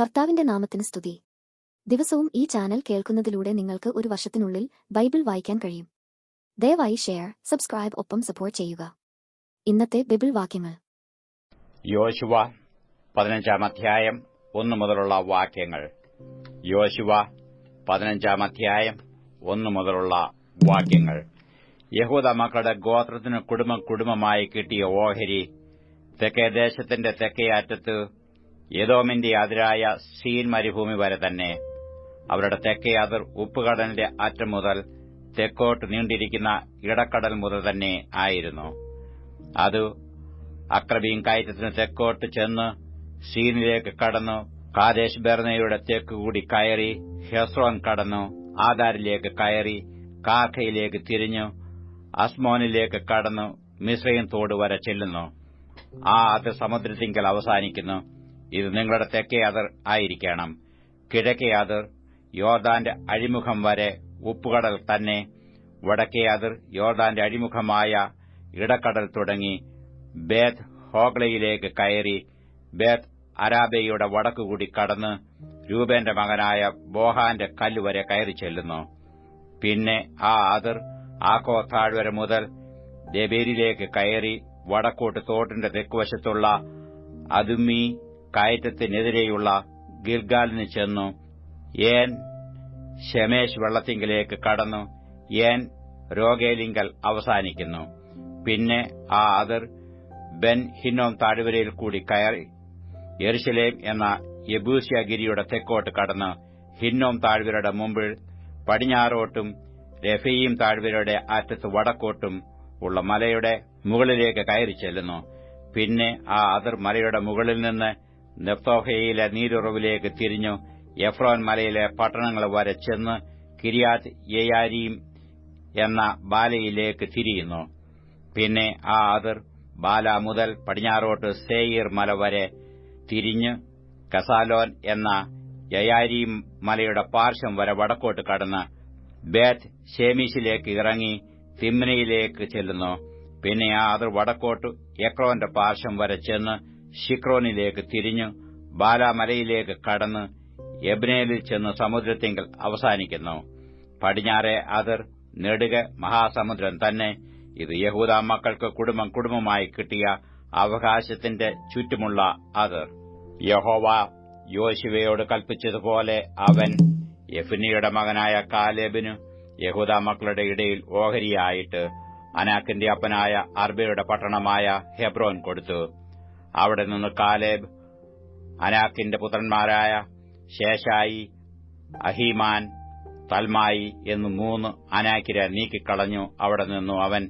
കർത്താവിന്റെ നാമത്തിന് സ്തുതി. ദിവസവും ഈ ചാനൽ കേൾക്കുന്നതിലൂടെ നിങ്ങൾക്ക് ഒരു വർഷത്തിനുള്ളിൽ ബൈബിൾ വായിക്കാൻ കഴിയും. ദയവായി ഷെയർ സബ്സ്ക്രൈബ് ഒപ്പം സപ്പോർട്ട് ചെയ്യുക. ഇന്നത്തെ ബൈബിൾ വാക്യങ്ങൾ. യോശുവ പതിനഞ്ചാം അധ്യായം ഒന്നു മുതലുള്ള വാക്യങ്ങൾ. യോശുവ പതിനഞ്ചാം അധ്യായം ഒന്നു മുതലുള്ള വാക്യങ്ങൾ. യഹൂദ മക്കളുടെ ഗോത്രത്തിന് കുടുംബം കുടുംബമായി കിട്ടിയ ഓഹരി തെക്കേ ദേശത്തിന്റെ തെക്കേ അറ്റത്ത് യദോമിന്റെ അതിരായ സീൻ മരുഭൂമി വരെ തന്നെ. അവരുടെ തെക്കേ അതിർ ഉപ്പുകടലിന്റെ അറ്റം മുതൽ തെക്കോട്ട് നീണ്ടിരിക്കുന്ന ഇടക്കടൽ മുതൽ തന്നെ ആയിരുന്നു. അത് അക്രബീം കയറ്റത്തിന് തെക്കോട്ട് ചെന്ന് സീനിലേക്ക് കടന്നു കാദേശ് ബെർണയുടെ തെക്കുകൂടി കയറി ഹെസ്രോൻ കടന്നു ആധാരിലേക്ക് കയറി കാഖയിലേക്ക് തിരിഞ്ഞു അസ്മോനിലേക്ക് കടന്നു മിശ്രയും തോട് വരെ ചെല്ലുന്നു. ആ അത് സമുദ്രത്തിങ്കൽ അവസാനിക്കുന്നു. ഇത് നിങ്ങളുടെ തെക്കേ അതിർ ആയിരിക്കണം. കിഴക്കേ അതിർ യോർദാന്റെ അഴിമുഖം വരെ ഉപ്പുകടൽ തന്നെ. വടക്കേ അതിർ യോർദാന്റെ അഴിമുഖമായ ഇടക്കടൽ തുടങ്ങി. ബേത് ഹോഗ്ലയിലേക്ക് കയറി ബേത് അരാബയുടെ വടക്കുകൂടി കടന്ന് രൂപേന്റെ മകനായ ബോഹാന്റെ കല്ലുവരെ കയറി ചെല്ലുന്നു. പിന്നെ ആ അതിർ ആക്കോ താഴ്വര മുതൽ ദബേരിലേക്ക് കയറി വടക്കോട്ട് തോട്ടിന്റെ തെക്കുവശത്തുള്ള അതുമി കയറ്റത്തിനെതിരെയുള്ള ഗിൽഗാലിന് ചെന്നു. ഏൻ ഷെമേഷ് വെള്ളത്തിങ്കിലേക്ക് കടന്നു. ഏൻ രോഗേലിങ്കൽ അവസാനിക്കുന്നു. പിന്നെ ആ അതിർ ബെൻ ഹിന്നോം താഴ്വരയിൽ കൂടി കയറി. യെരുശലേം എന്ന യബൂസ്യഗിരിയുടെ തെക്കോട്ട് കടന്ന് ഹിന്നോം താഴ്വരയുടെ മുമ്പിൽ പടിഞ്ഞാറോട്ടും രഫീം താഴ്വരയുടെ അറ്റത്ത് വടക്കോട്ടും ഉള്ള മലയുടെ മുകളിലേക്ക് കയറി ചെല്ലുന്നു. പിന്നെ ആ അതിർ മലയുടെ മുകളിൽ നിന്ന് നെഫ്തോഹയിലെ നീരുറവിലേക്ക് തിരിഞ്ഞു. എഫ്രോൻ മലയിലെ പട്ടണങ്ങൾ വരെ ചെന്ന് കിരിയാത് യയാരീം എന്ന ബാലയിലേക്ക് തിരിയുന്നു. പിന്നെ ആ അതിർ ബാല മുതൽ പടിഞ്ഞാറോട്ട് സേയിർ മല വരെ തിരിഞ്ഞ് കസാലോൻ എന്ന യയാരീം മലയുടെ പാർശ്വം വരെ വടക്കോട്ട് കടന്ന് ബേത്ത് ഷേമീഷിലേക്ക് ഇറങ്ങി തിമ്നയിലേക്ക് ചെല്ലുന്നു. പിന്നെ ആ അതിർ വടക്കോട്ട് എക്രോന്റെ പാർശ്വം വരെ ചെന്ന് ഷിക്രോനിലേക്ക് തിരിഞ്ഞ് ബാലാമലയിലേക്ക് കടന്ന് എബ്നേലിൽ ചെന്ന് സമുദ്രത്തിങ്കൽ അവസാനിക്കുന്നു. പടിഞ്ഞാറെ അതിർ നെടുക മഹാസമുദ്രം തന്നെ. ഇത് യഹൂദ മക്കൾക്ക് കുടുംബം കുടുംബമായി കിട്ടിയ അവകാശത്തിന്റെ ചുറ്റുമുള്ള അതിർ. യഹോവ യോശുവയോട് കൽപ്പിച്ചതുപോലെ അവൻ യഫിനിയുടെ മകനായ കാലേബിന് യഹൂദ മക്കളുടെ ഇടയിൽ ഓഹരിയായിട്ട് അനാക്കിന്റെ അപ്പനായ അർബയുടെ പട്ടണമായ ഹെബ്രോൻ കൊടുത്തു. അവിടെ നിന്ന് കാലേബ് അനാക്കിന്റെ പുത്രന്മാരായ ശേഷായി അഹിമാൻ തൽമായി എന്ന് മൂന്ന് അനാക്കിരെ നീക്കിക്കളഞ്ഞു. അവിടെ നിന്നു അവൻ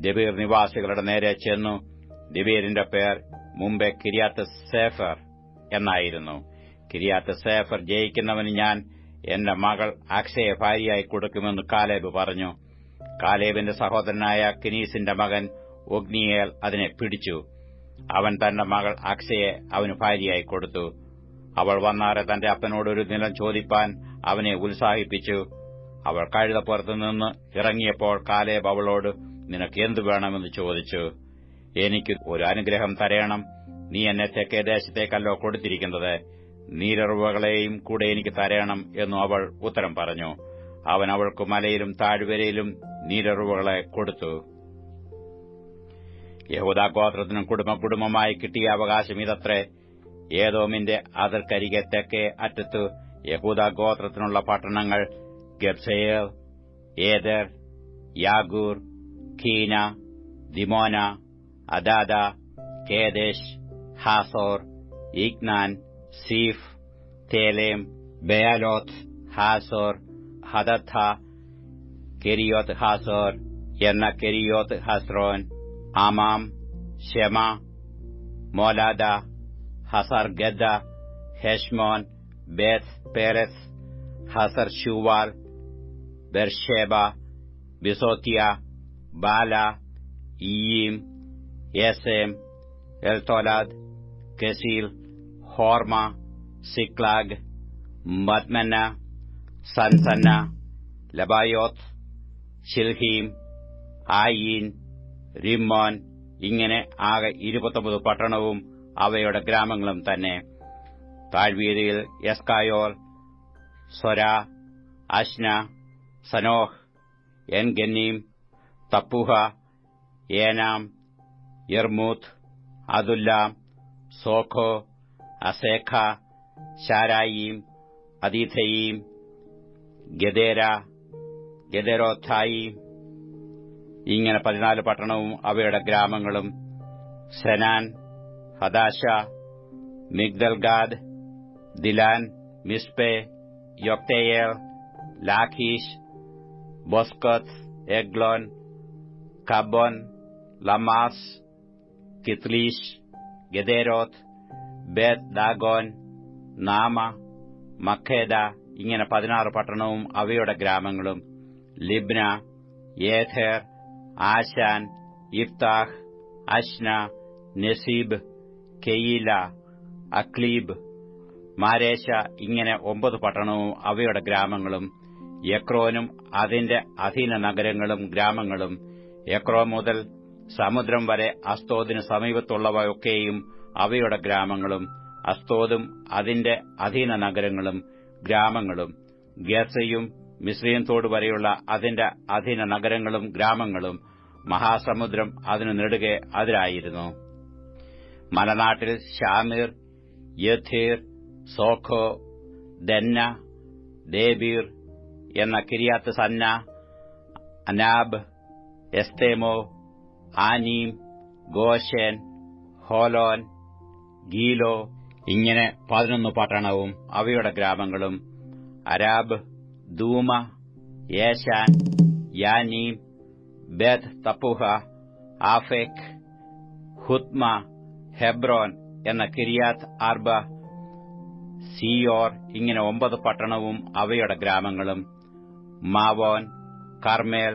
ദബീർ നിവാസികളുടെ നേരെ ചെന്നു. ദബീറിന്റെ പേർ മുമ്പേ കിരിയാത്ത് സേഫർ എന്നായിരുന്നു. കിരിയാത്ത് സേഫർ ജയിക്കുന്നവന് ഞാൻ എന്റെ മകൾ അക്ഷയെ ഭാര്യയായി കൊടുക്കുമെന്ന് കാലേബ് പറഞ്ഞു. കാലേബിന്റെ സഹോദരനായ കിനീസിന്റെ മകൻ ഒഗ്നിയേൽ അതിനെ പിടിച്ചു. അവൻ തന്റെ മകൾ അക്ഷയെ അവന് ഭാര്യയായി കൊടുത്തു. അവൾ വന്നാറെ തന്റെ അപ്പനോട് ഒരു നിലം ചോദിപ്പാൻ അവനെ ഉത്സാഹിപ്പിച്ചു. അവൾ കഴുതപ്പുറത്തു നിന്ന് ഇറങ്ങിയപ്പോൾ കാലേബ് അവളോട് നിനക്ക് എന്തു വേണമെന്ന് ചോദിച്ചു? എനിക്ക് ഒരു അനുഗ്രഹം തരയണം നീ എന്നെ തെക്കേ ദേശത്തേക്കല്ലോ കൊടുത്തിരിക്കുന്നത്. നീരറിവുകളെയും കൂടെ എനിക്ക് തരയണം എന്നു അവൾ ഉത്തരം പറഞ്ഞു. അവൻ അവൾക്ക് മലയിലും താഴ്വരയിലും നീരറിവുകളെ കൊടുത്തു. യഹൂദ ഗോത്രത്തിനും കുടുംബ കുടുംബമായി കിട്ടിയ അവകാശം ഇതത്രേ. ഏതോമിന്റെ അതിർക്കരികെ തെക്കേ അറ്റത്ത് യഹൂദ ഗോത്രത്തിനുള്ള പട്ടണങ്ങൾ Kabzeel Eder Jagur Kinah Dimonah Adadah Kedesh Hazor Ithnan Ziph Telem Bealoth Hazor Hadattah Kerioth Hazor എന്ന കെരിയോത്ത് ഹസ്രോൻ ആമാം ഷെമ ሞላዳ፣ ഹസർ ገዳ፣ ഹെഷ്മോൻ ቤት ፔሬስ፣ ሐሰር ഷൂവാൽ ബെർഷേബ ബിസോത്തിയ ബാല ഇയീം യേസേം ኤልቶላድ፣ കെസീൽ ሆርማ፣ ሲክላግ፣ መጥመና፣ ሰንሰና፣ ለባዮት፣ ഷിൽഹീം ആയീൻ റിമ്മോൻ ഇങ്ങനെ ആകെ ഇരുപത്തൊമ്പത് പട്ടണവും അവയുടെ ഗ്രാമങ്ങളും തന്നെ. താഴ്വീതിയിൽ എസ്കായോൽ സ്വര അശ്ന സനോഹ് എൻ ഗന്നീം തപ്പുഹ ഏനാം യർമൂത്ത് അതുല്ലാം സോഖോ അസേഖ ശാരായീം അതീഥയീം ഗദേര ഗദരോത്ഥായി ഇങ്ങനെ പതിനാല് പട്ടണവും അവയുടെ ഗ്രാമങ്ങളും Zenan Hadashah Migdal Gad Dilean Mizpeh Joktheel Lachish Bozkath Eglon Cabbon Lahmas Kithlish Gederoth Beth Dagon Naamah Makkedah ഇങ്ങനെ പതിനാറ് പട്ടണവും അവയുടെ ഗ്രാമങ്ങളും ലിബ്ന യേഥേർ ആശാൻ ഇഫ്താഹ് അശ്ന നസീബ് കെയില അക്ലീബ് മാരേശ ഇങ്ങനെ ഒമ്പത് പട്ടണവും അവയുടെ ഗ്രാമങ്ങളും യക്രോനും അതിന്റെ അധീന നഗരങ്ങളും ഗ്രാമങ്ങളും യക്രോ മുതൽ സമുദ്രം വരെ അസ്തോദിന് സമീപത്തുള്ളവയൊക്കെയും അവയുടെ ഗ്രാമങ്ങളും അസ്തോദും അതിന്റെ അധീന നഗരങ്ങളും ഗ്രാമങ്ങളും ഗസയും മിശ്രീം തോട് വരെയുള്ള അതിന്റെ അധീന നഗരങ്ങളും ഗ്രാമങ്ങളും മഹാസമുദ്രം അതിനു നെടുകെ അതിരായിരുന്നു മലനാട്ടിൽ ഷാമീർ യഥീർ സോഖോ ദന്ന ദേബീർ എന്ന കിരിയാത്ത് സന്ന അനാബ് എസ്തേമോ ആനീം ഗോഷൻ ഹോലോൻ ഗീലോ ഇങ്ങനെ പതിനൊന്ന് പട്ടണവും അവയുടെ ഗ്രാമങ്ങളും അരാബ് ദൂമ യേശാൻ യാനീം ബേത് തപ്പുഹ ആഫേക് ഹുത്മ ഹെബ്രോൻ എന്ന കിരിയാത്ത് ആർബ സിയോർ ഇങ്ങനെ ഒമ്പത് പട്ടണവും അവയുടെ ഗ്രാമങ്ങളും. Maon Carmel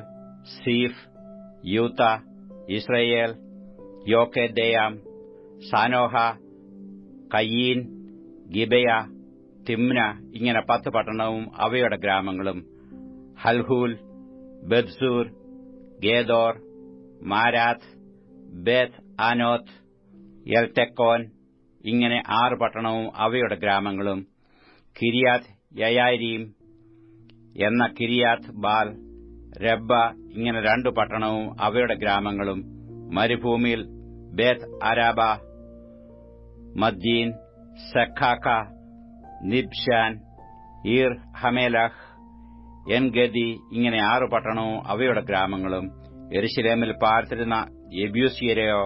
Ziph Juttah Israel Jokdeam Zanoah Kain Gibeah Timnah ഇങ്ങനെ പത്ത് പട്ടണവും അവയുടെ ഗ്രാമങ്ങളും. ഹൽഹൂൽ ബദ്സൂർ ഗേദോർ മാരാത്ത് ബേത്ത് ആനോത്ത് എൽതെക്കോൻ ഇങ്ങനെ ആറ് പട്ടണവും അവയുടെ ഗ്രാമങ്ങളും. കിരിയാത്ത് യയാരീം എന്ന കിരിയാത്ത് ബാൽ രബ്ബ ഇങ്ങനെ രണ്ടു പട്ടണവും അവയുടെ ഗ്രാമങ്ങളും. മരുഭൂമിയിൽ ബേത്ത് അരാബ മദ്ദീൻ സഖാക്ക നിബ്ഷാൻ ഈർ ഹമേലഹ് എൻഗദി ഇങ്ങനെ ആറു പട്ടണവും അവയുടെ ഗ്രാമങ്ങളും എരുശിലേമിൽ പാർത്തിരുന്ന എബ്യൂസിയരെയോ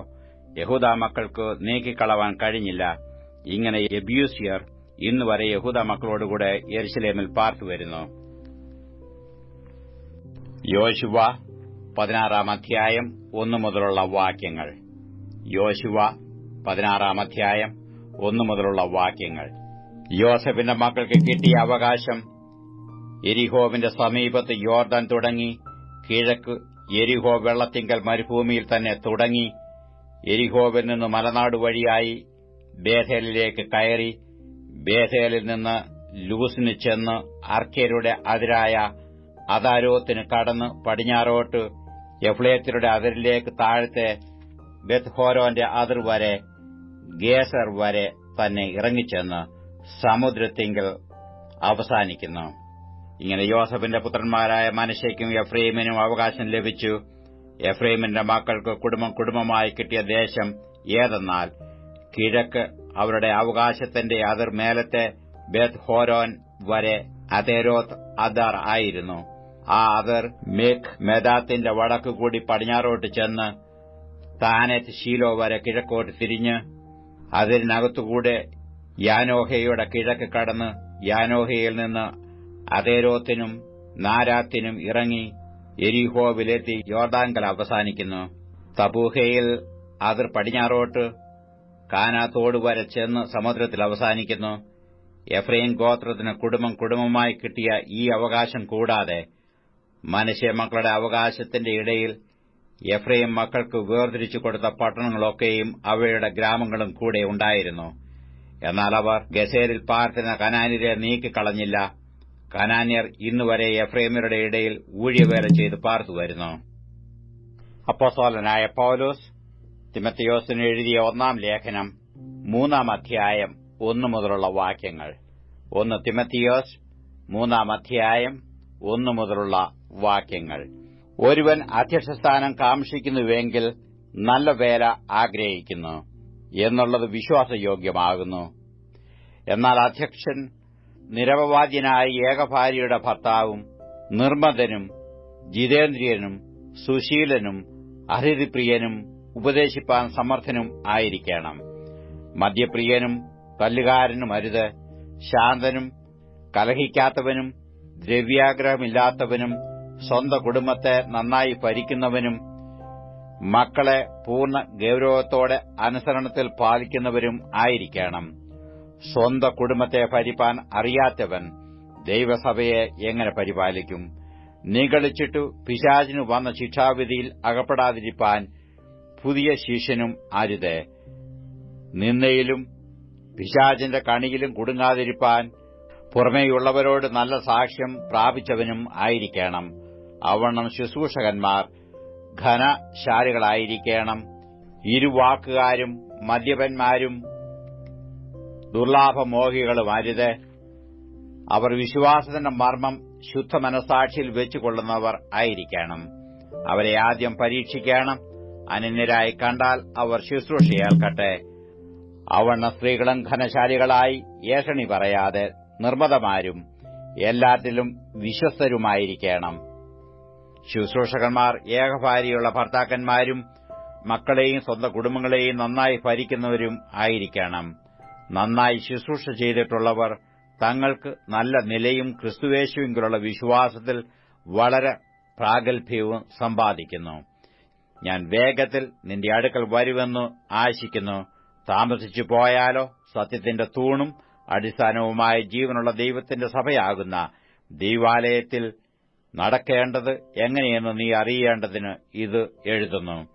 യഹൂദ മക്കൾക്ക് നീക്കിക്കളവാൻ കഴിഞ്ഞില്ല. ഇങ്ങനെ എബ്യൂസിയർ ഇന്നുവരെ യഹൂദ മക്കളോടുകൂടെ എരുശിലേമിൽ പാർത്തുവരുന്നു യോശുവ പതിനാറാം അധ്യായം ഒന്നു മുതലുള്ള വാക്യങ്ങൾ. യോശുവ പതിനാറാം അധ്യായം ഒന്നു മുതലുള്ള വാക്യങ്ങൾ. യോസഫിന്റെ മക്കൾക്ക് കിട്ടിയ അവകാശം എരിഹോവിന്റെ സമീപത്ത് യോർദാൻ തുടങ്ങി കിഴക്ക് എരിഹോ വെള്ളത്തിങ്കൽ മരുഭൂമിയിൽ തന്നെ തുടങ്ങി എരിഹോവിൽ നിന്ന് മലനാട് വഴിയായി ബേഥേലിലേക്ക് കയറി ബേഥേലിൽ നിന്ന് ലൂസിന് ചെന്ന് അർക്കേരുടെ അതിരായ അതാരോത്തിന് കടന്ന് പടിഞ്ഞാറോട്ട് എഫ്ലേത്തിരുടെ അതിരിലേക്ക് താഴത്തെ ബെത്ഹോരോന്റെ അതിർ വരെ ഗേസർ വരെ തന്നെ ഇറങ്ങിച്ചെന്ന് സമുദ്രത്തിങ്കൽ അവസാനിക്കുന്നു. ഇങ്ങനെ യോസഫിന്റെ പുത്രന്മാരായ മനശയ്ക്കും എഫ്രൈമിനും അവകാശം ലഭിച്ചു. എഫ്രൈമിന്റെ മക്കൾക്ക് കുടുംബം കുടുംബമായി കിട്ടിയ ദേശം ഏതെന്നാൽ കിഴക്ക് അവരുടെ അവകാശത്തിന്റെ അതിർ മേലത്തെ ബെത് ഹോരോൻ വരെ അതേരോത്ത് അദാർ ആയിരുന്നു. ആ അതിർ മേഘ് മെദാത്തിന്റെ വടക്കുകൂടി പടിഞ്ഞാറോട്ട് ചെന്ന് താനത്ത് ശീലോ വരെ കിഴക്കോട്ട് തിരിഞ്ഞ് അതിനകത്തുകൂടെ യാനോഹയുടെ കിഴക്ക് കടന്ന് യാനോഹയിൽ നിന്ന് അതേരോത്തിനും നാരാത്തിനും ഇറങ്ങി എരിഹോവിലെത്തി യോർദാങ്കൽ അവസാനിക്കുന്നു. തബൂഹയിൽ അതിർ പടിഞ്ഞാറോട്ട് കാനാത്തോട് വരെ ചെന്ന് സമുദ്രത്തിൽ അവസാനിക്കുന്നു. എഫ്രൈൻ ഗോത്രത്തിന് കുടുംബം കുടുംബമായി കിട്ടിയ ഈ അവകാശം കൂടാതെ മനുഷ്യ മക്കളുടെ അവകാശത്തിന്റെ ഇടയിൽ എഫ്രൈം മക്കൾക്ക് വേർതിരിച്ചു കൊടുത്ത പട്ടണങ്ങളൊക്കെയും അവയുടെ ഗ്രാമങ്ങളും കൂടെ ഉണ്ടായിരുന്നു. എന്നാൽ അവർ ഗസേരിൽ പാർത്തിരുന്ന കനാനിരെ നീക്കിക്കളഞ്ഞില്ല. കനാന്യർ ഇന്നുവരെ എഫ്രൈമിയുടെ ഇടയിൽ ഊഴിയവേല ചെയ്ത് പാർത്തുവരുന്നു അപ്പോസോലനായ പൌലോസ് തിമത്തിയോസിന് എഴുതിയ ഒന്നാം ലേഖനം മൂന്നാം അധ്യായം ഒന്നു മുതലുള്ള വാക്യങ്ങൾ. ഒന്ന് തിമത്തിയോസ് മൂന്നാം അധ്യായം ഒന്നു മുതലുള്ള വാക്യങ്ങൾ. ഒരുവൻ അധ്യക്ഷസ്ഥാനം കാക്ഷിക്കുന്നുവെങ്കിൽ നല്ല വേല ആഗ്രഹിക്കുന്നു. എന്നുള്ളത് വിശ്വാസയോഗ്യമാകുന്നു. എന്നാൽ അധ്യക്ഷൻ നിരപവാദ്യനായ ഏകഭാര്യയുടെ ഭർത്താവും നിർമ്മതനും ജിതേന്ദ്രിയനും സുശീലനും അഹിതിപ്രിയനും ഉപദേശിപ്പാൻ സമർത്ഥനും ആയിരിക്കണം. മദ്യപ്രിയനും തല്ലുകാരനും അരുത്. ശാന്തനും കലഹിക്കാത്തവനും ദ്രവ്യാഗ്രഹമില്ലാത്തവനും സ്വന്തം കുടുംബത്തെ നന്നായി ഭരിക്കുന്നവനും മക്കളെ പൂർണ ഗൌരവത്തോടെ അനുസരണത്തിൽ പാലിക്കുന്നവരും ആയിരിക്കണം. സ്വന്തം കുടുംബത്തെ ഭരിപ്പാൻ അറിയാത്തവൻ ദൈവസഭയെ എങ്ങനെ പരിപാലിക്കും? നിഗളിച്ചിട്ടു പിശാചിനു വന്ന ശിക്ഷാവിധിയിൽ അകപ്പെടാതിരിപ്പാൻ പുതിയ ശിഷ്യനും അരുത് നിന്നയിലും പിശാചിന്റെ കണിയിലും കുടുങ്ങാതിരിപ്പാൻ പുറമേയുള്ളവരോട് നല്ല സാക്ഷ്യം പ്രാപിച്ചവനും ആയിരിക്കണം. അവണ്ണം ശുശ്രൂഷകന്മാർ ഘനശാലികളായിരിക്കണം. ഇരുവാക്കുകാരും മദ്യപന്മാരും ദുർലാഭമോഹികളും അരുത്. അവർ വിശ്വാസത്തിന്റെ മർമ്മം ശുദ്ധ മനസാക്ഷിയിൽ വെച്ചുകൊള്ളുന്നവർ ആയിരിക്കണം. അവരെ ആദ്യം പരീക്ഷിക്കണം. അനന്യരായി കണ്ടാൽ അവർ ശുശ്രൂഷയേൽക്കട്ടെ. അവണ്ണ സ്ത്രീകളും ഘനശാലികളായി ഏഷണി പറയാതെ നിർമ്മതമാരും എല്ലാത്തിലും വിശ്വസ്തരുമായിരിക്കണം. ശുശ്രൂഷകന്മാർ ഏകഭാര്യയുള്ള ഭർത്താക്കന്മാരും മക്കളെയും സ്വന്തം കുടുംബങ്ങളെയും നന്നായി ഭരിക്കുന്നവരും ആയിരിക്കണം. നന്നായി ശുശ്രൂഷ ചെയ്തിട്ടുള്ളവർ തങ്ങൾക്ക് നല്ല നിലയും ക്രിസ്തുവേശുവിലുള്ള വിശ്വാസത്തിൽ വളരെ പ്രാഗൽഭ്യവും സമ്പാദിക്കുന്നു. ഞാൻ വേഗത്തിൽ നിന്റെ അടുക്കൽ വരുമെന്ന് ആശിക്കുന്നു. താമസിച്ചു പോയാലോ? സത്യത്തിന്റെ തൂണും അടിസ്ഥാനവുമായ ജീവനുള്ള ദൈവത്തിന്റെ സഭയാകുന്ന ദൈവാലയത്തിൽ നടക്കേണ്ടത് എങ്ങനെയെന്ന് നീ അറിയേണ്ടതിന് ഇത് എഴുതുന്നു.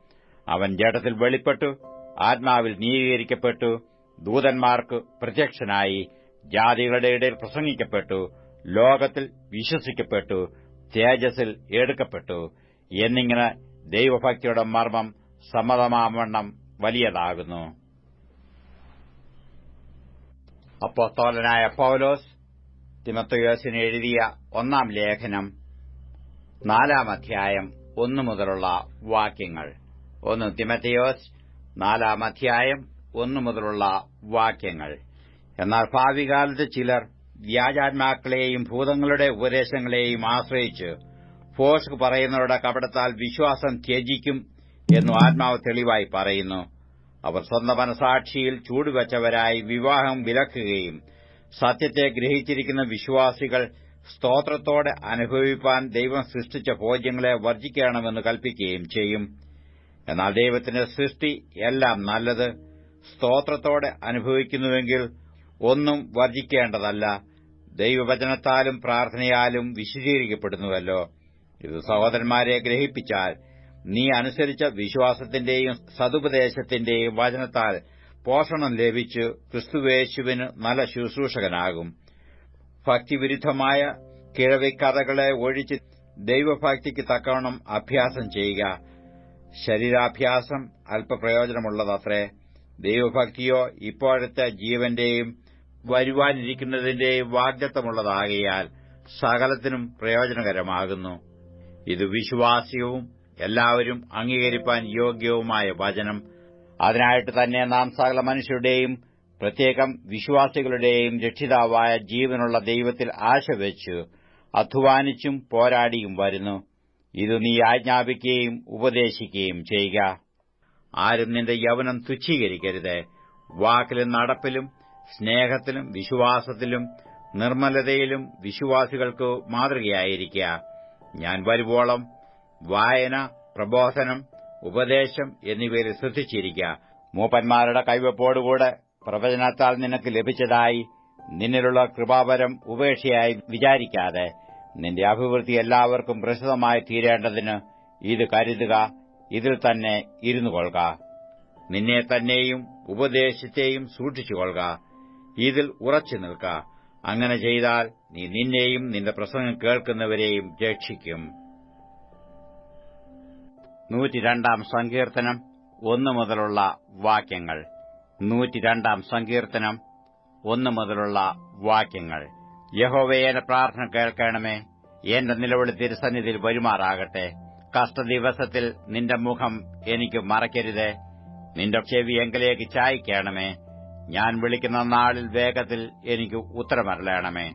അവൻ ജഡത്തിൽ വെളിപ്പെട്ടു ആത്മാവിൽ നീതീകരിക്കപ്പെട്ടു ദൂതന്മാർക്ക് പ്രത്യക്ഷനായി ജാതികളുടെ ഇടയിൽ പ്രസംഗിക്കപ്പെട്ടു ലോകത്തിൽ വിശ്വസിക്കപ്പെട്ടു തേജസ്സിൽ എടുക്കപ്പെട്ടു. എന്നിങ്ങനെ ദൈവഭക്തിയുടെ മർമ്മം സമ്മതമാവണ്ണം വലിയതാകുന്നു. അപ്പോസ്തോലനായ പൌലോസ് തിമത്തയോസിന് എഴുതിയ ഒന്നാം ലേഖനം നാലാം അധ്യായം ഒന്നു മുതലുള്ള വാക്യങ്ങൾ. ഒന്ന് തിമത്തിയോസ് നാലാം അധ്യായം ഒന്നു മുതലുള്ള വാക്യങ്ങൾ. എന്നാൽ ഭാവികാലത്ത് ചിലർ വ്യാജാത്മാക്കളെയും ഭൂതങ്ങളുടെ ഉപദേശങ്ങളെയും ആശ്രയിച്ച് ഫോസ്ക് പറയുന്നവരുടെ കപടത്താൽ വിശ്വാസം ത്യജിക്കും എന്നു ആത്മാവ് തെളിവായി പറയുന്നു. അവർ സ്വന്തം മനസാക്ഷിയിൽ ചൂടുവച്ചവരായി വിവാഹം വിലക്കുകയും സത്യത്തെ ഗ്രഹിച്ചിരിക്കുന്ന വിശ്വാസികൾ സ്തോത്രത്തോടെ അനുഭവിപ്പാൻ ദൈവം സൃഷ്ടിച്ച ഭോജ്യങ്ങളെ വർജിക്കണമെന്ന് കൽപ്പിക്കുകയും ചെയ്യും. എന്നാൽ ദൈവത്തിന്റെ സൃഷ്ടി എല്ലാം നല്ലത് സ്തോത്രത്തോടെ അനുഭവിക്കുന്നുവെങ്കിൽ ഒന്നും വർജിക്കേണ്ടതല്ല ദൈവവചനത്താലും പ്രാർത്ഥനയാലും വിശദീകരിക്കപ്പെടുന്നുവല്ലോ. ഇത് സഹോദരന്മാരെ ഗ്രഹിപ്പിച്ചാൽ നീ അനുസരിച്ച വിശ്വാസത്തിന്റെയും സതുപദേശത്തിന്റെയും വചനത്താൽ പോഷണം ലഭിച്ച് ക്രിസ്തുവേശുവിന് നല്ല ശുശ്രൂഷകനാകും. ഭക്തിവിരുദ്ധമായ കിഴവിക്കഥകളെ ഒഴിച്ച് ദൈവഭക്തിക്ക് തക്കവണ്ണം അഭ്യാസം ചെയ്യുക. ശരീരാഭ്യാസം അല്പപ്രയോജനമുള്ളതത്രേ. ദൈവഭക്തിയോ ഇപ്പോഴത്തെ ജീവന്റെയും വരുവാനിരിക്കുന്നതിന്റെയും വാഗ്ദത്തമുള്ളതാകിയാൽ സകലത്തിനും പ്രയോജനകരമാകുന്നു. ഇത് വിശ്വാസ്യവും എല്ലാവരും അംഗീകരിപ്പാൻ യോഗ്യവുമായ വചനം. അതിനായിട്ട് തന്നെ നാം സകല മനുഷ്യരുടെയും പ്രത്യേകം വിശ്വാസികളുടെയും രക്ഷിതാവായ ജീവനുള്ള ദൈവത്തിൽ ആശവെച്ച് അധ്വാനിച്ചും പോരാടിയും വരുന്നു. ഇത് നീ ആജ്ഞാപിക്കുകയും ഉപദേശിക്കുകയും ചെയ്യുക. ആരും നിന്റെ യവനം തുച്ഛീകരിക്കരുത്. വാക്കിലും നടപ്പിലും സ്നേഹത്തിലും വിശ്വാസത്തിലും നിർമ്മലതയിലും വിശ്വാസികൾക്ക് മാതൃകയായിരിക്കുക ഞാൻ വരുവോളം വായന പ്രബോധനം ഉപദേശം എന്നിവയിൽ ശ്രദ്ധിച്ചിരിക്കുക മൂപ്പന്മാരുടെ കൈവപ്പോടുകൂടെ പ്രവചനത്താൽ നിനക്ക് ലഭിച്ചതായി നിന്നിലുള്ള കൃപാപരം ഉപേക്ഷയായി വിചാരിക്കാതെ നിന്റെ അഭിവൃദ്ധി എല്ലാവർക്കും പ്രസിദ്ധമായി തീരേണ്ടതിന് ഇത് കരുതുക ഇതിൽ തന്നെ ഇരുന്നു കൊള്ളുക. നിന്നെ തന്നെയും ഉപദേശത്തെയും സൂക്ഷിച്ചുകൊള്ളുക ഇതിൽ ഉറച്ചു നിൽക്ക. അങ്ങനെ ചെയ്താൽ നീ നിന്നെയും നിന്റെ പ്രസംഗം കേൾക്കുന്നവരെയും രക്ഷിക്കും. നൂറ്റിരണ്ടാം സങ്കീർത്തനം ഒന്നു മുതലുള്ള വാക്യങ്ങൾ. നൂറ്റിരണ്ടാം സങ്കീർത്തനം. ഒന്ന് മുതലുള്ള വാക്യങ്ങൾ. യഹോവയെ എന്റെ പ്രാർത്ഥന കേൾക്കണമേ. എന്റെ നിലവിളി തിരുസന്നിധിയിൽ വരുമാറാകട്ടെ. കഷ്ടദിവസത്തിൽ നിന്റെ മുഖം എനിക്ക് മറയ്ക്കരുത്. നിന്റെ ചെവി എങ്കിലേക്ക് ചായ്ക്കണമേ. ഞാൻ വിളിക്കുന്ന നാളിൽ വേഗത്തിൽ എനിക്ക് ഉത്തരമരളയണമേ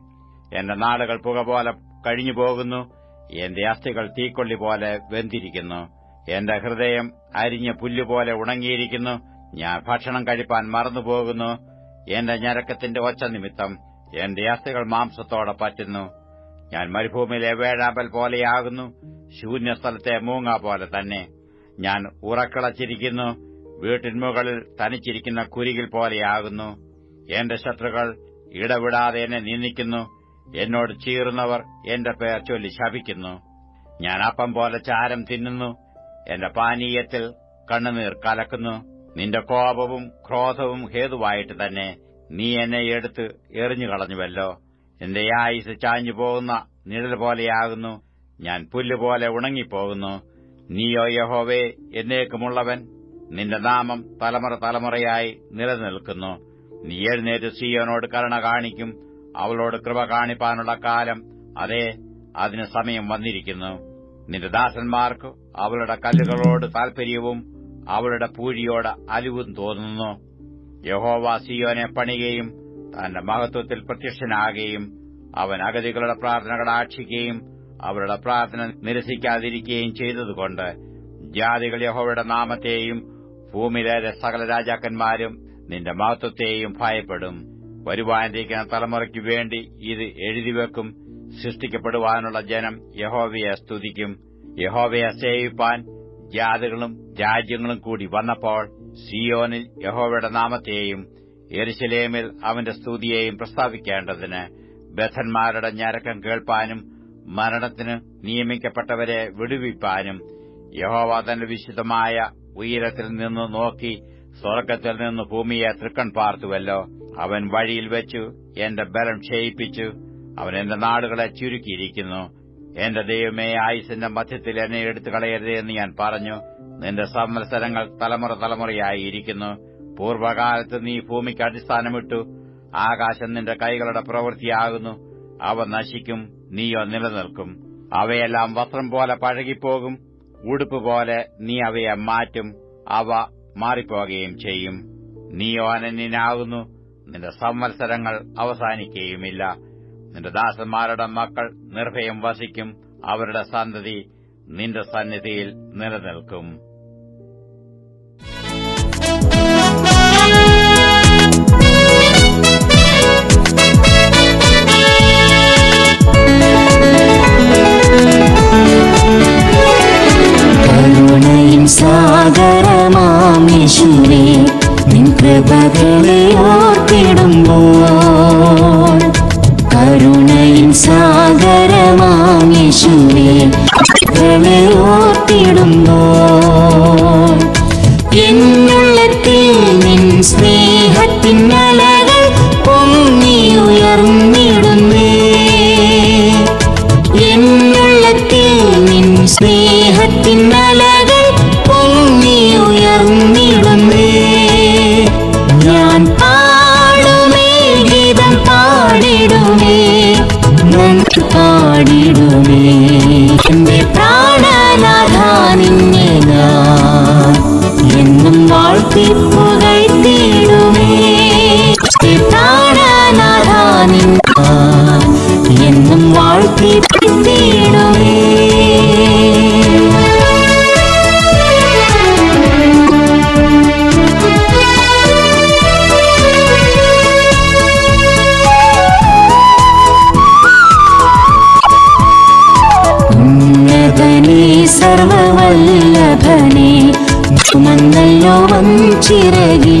എന്റെ നാളുകൾ പുക പോലെ കഴിഞ്ഞു പോകുന്നു എന്റെ അസ്ഥികൾ തീക്കൊള്ളി പോലെ വെന്തിരിക്കുന്നു. എന്റെ ഹൃദയം അരിഞ്ഞ പുല്ലുപോലെ ഉണങ്ങിയിരിക്കുന്നു. ഞാൻ ഭക്ഷണം കഴിപ്പാൻ മറന്നുപോകുന്നു. എന്റെ ഞരക്കത്തിന്റെ ഒച്ച നിമിത്തം എന്റെ അസ്ഥികൾ മാംസത്തോടെ പറ്റുന്നു. ഞാൻ മരുഭൂമിയിലെ വേഴാമ്പൽ പോലെയാകുന്നു. ശൂന്യസ്ഥലത്തെ മൂങ്ങ പോലെ തന്നെ. ഞാൻ ഉറക്കിളച്ചിരിക്കുന്നു. വീട്ടിന്മുകളിൽ തനിച്ചിരിക്കുന്ന കുരികിൽ പോലെയാകുന്നു. എന്റെ ശത്രുക്കൾ ഇടവിടാതെ എന്നെ നിന്ദിക്കുന്നു. എന്നോട് ചീറുന്നവർ എന്റെ പേർ ചൊല്ലി ശപിക്കുന്നു. ഞാൻ അപ്പം പോലെ ചാരം തിന്നുന്നു. എന്റെ പാനീയത്തിൽ കണ്ണുനീർ കലക്കുന്നു. നിന്റെ കോപവും ക്രോധവും ഹേതുവായിട്ട് തന്നെ നീ എന്നെ എടുത്ത് എറിഞ്ഞു കളഞ്ഞുവല്ലോ. എന്റെ ആയുസ് ചാഞ്ഞു പോകുന്ന നിഴൽ പോലെയാകുന്നു. ഞാൻ പുല്ലുപോലെ ഉണങ്ങിപ്പോകുന്നു. നീയോ യഹോവേ എന്നേക്കുമുള്ളവൻ. നിന്റെ നാമം തലമുറ തലമുറയായി നിലനിൽക്കുന്നു. നീ എഴുന്നേറ്റ് സിയോനോട് കരുണ കാണിക്കും. അവളോട് കൃപ കാണിപ്പാനുള്ള കാലം അതെ അതിന് സമയം വന്നിരിക്കുന്നു. നിന്റെ ദാസന്മാർക്ക് അവളുടെ കല്ലുകളോട് താൽപര്യവും അവളുടെ പൂഴിയോട് അലിവും തോന്നുന്നു. യഹോവ സിയോനെ തന്റെ മഹത്വത്തിൽ പ്രത്യക്ഷനാകുകയും അവൻ അഗതികളുടെ പ്രാർത്ഥനകൾ ആക്ഷിക്കുകയും അവരുടെ പ്രാർത്ഥന നിരസിക്കാതിരിക്കുകയും ചെയ്തതുകൊണ്ട് ജാതികൾ യഹോവയുടെ നാമത്തെയും ഭൂമിയിലെ സകല രാജാക്കന്മാരും നിന്റെ മഹത്വത്തെയും ഭയപ്പെടും. വരുവാനിരിക്കുന്ന തലമുറയ്ക്കു വേണ്ടി ഇത് എഴുതിവെക്കും സൃഷ്ടിക്കപ്പെടുവാനുള്ള ജനം യഹോവയെ സ്തുതിക്കും. യഹോവയെ സേവിപ്പാൻ ജാതികളും രാജ്യങ്ങളും കൂടി വന്നപ്പോൾ സിയോനിൽ യഹോവയുടെ നാമത്തെയും എരുശലേമിൽ അവന്റെ സ്തുതിയെയും പ്രസ്താവിക്കേണ്ടതിന് ബദ്ധന്മാരുടെ ഞരക്കം കേൾപ്പാനും മരണത്തിന് നിയമിക്കപ്പെട്ടവരെ വിടുവിപ്പാനും യഹോവ തന്റെ വിശുദ്ധമായ ഉയരത്തിൽ നിന്ന് നോക്കി സ്വർഗത്തിൽ നിന്ന് ഭൂമിയെ തൃക്കൺ പാർത്തുവല്ലോ. അവൻ വഴിയിൽ വെച്ചു എന്റെ ബലം ക്ഷയിപ്പിച്ചു അവൻ എന്റെ നാടുകളെ ചുരുക്കിയിരിക്കുന്നു. എന്റെ ദൈവമേ ആയുസിന്റെ മധ്യത്തിൽ എന്നെ എടുത്തു കളയരുതെന്ന് ഞാൻ പറഞ്ഞു. നിന്റെ സംവത്സരങ്ങൾ തലമുറ തലമുറയായി ഇരിക്കുന്നു. പൂർവകാലത്ത് നീ ഭൂമിക്ക് അടിസ്ഥാനമിട്ടു. ആകാശം നിന്റെ കൈകളുടെ പ്രവൃത്തിയാകുന്നു. അവ നശിക്കും നീയോ നിലനിൽക്കും. അവയെല്ലാം വസ്ത്രം പോലെ പഴകിപ്പോകും. ഉടുപ്പ് പോലെ നീ അവയെ മാറ്റും. അവ മാറിപ്പോകുകയും ചെയ്യും. നീയോ അനന്യനാകുന്നു. നിന്റെ സംവത്സരങ്ങൾ അവസാനിക്കുകയുമില്ല. നിന്റെ ദാസന്മാരുടെ മക്കൾ നിർഭയം വസിക്കും. അവരുടെ സന്തതി നിന്റെ സന്നിധിയിൽ നിലനിൽക്കും. സാഗരമാമേശുവേ നിൻ കൃപകളെ ഓർത്തിടുമ്പോൾ സാഗരമാമേശുവേ കൃപകളെ എന്നും വാഴ്ത്തി സർവവല്ലഭനേ ചുമന്നല്ലോ വഞ്ചിറകി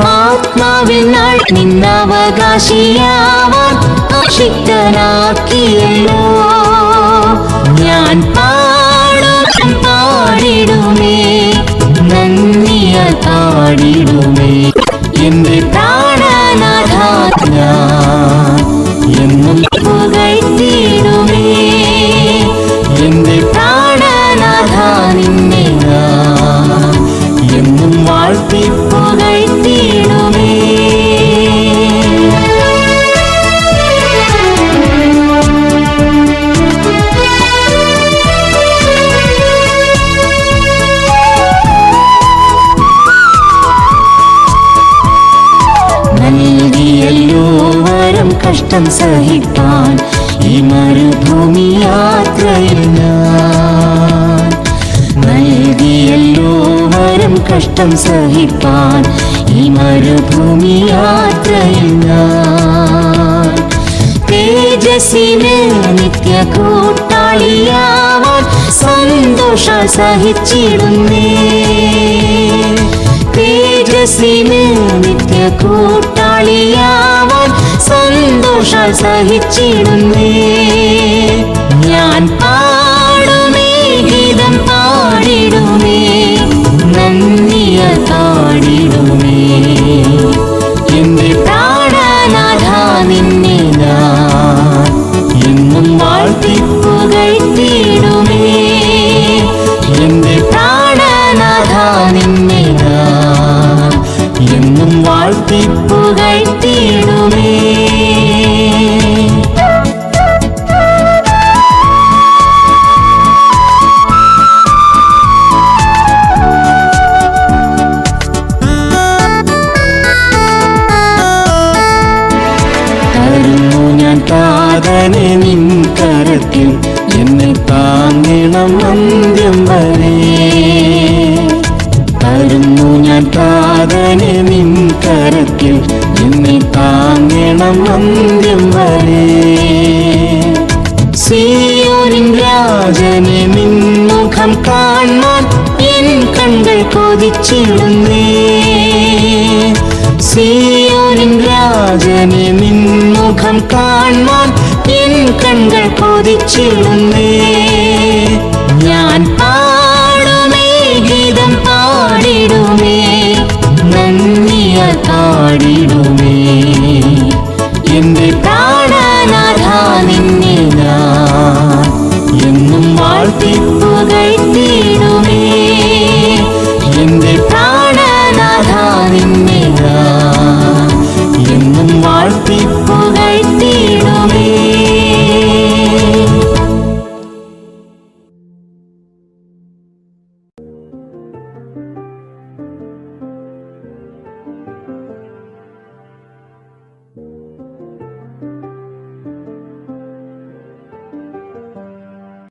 ആത്മാവിൽ നാൾ നിന്നവകാശിയാവാൻ ഞാൻ പാടും പാടിടുമേ. നന്ദിയ പാടിടുമേ. എന്റെ പ്രാണനാഥ ഞാൻ എന്നും കൂട്ടാളിയാവാൻ സന്തോഷ സഹിച്ചിടുന്നേ തേജസ്സിന് നിത്യ കൂട്ടാളിയാവാൻ സന്തോഷ സഹിച്ചിടുന്നേ ഞാൻ പാടുമേ ഗീതം പാടിടുമേ. നന്ദിയ ছিল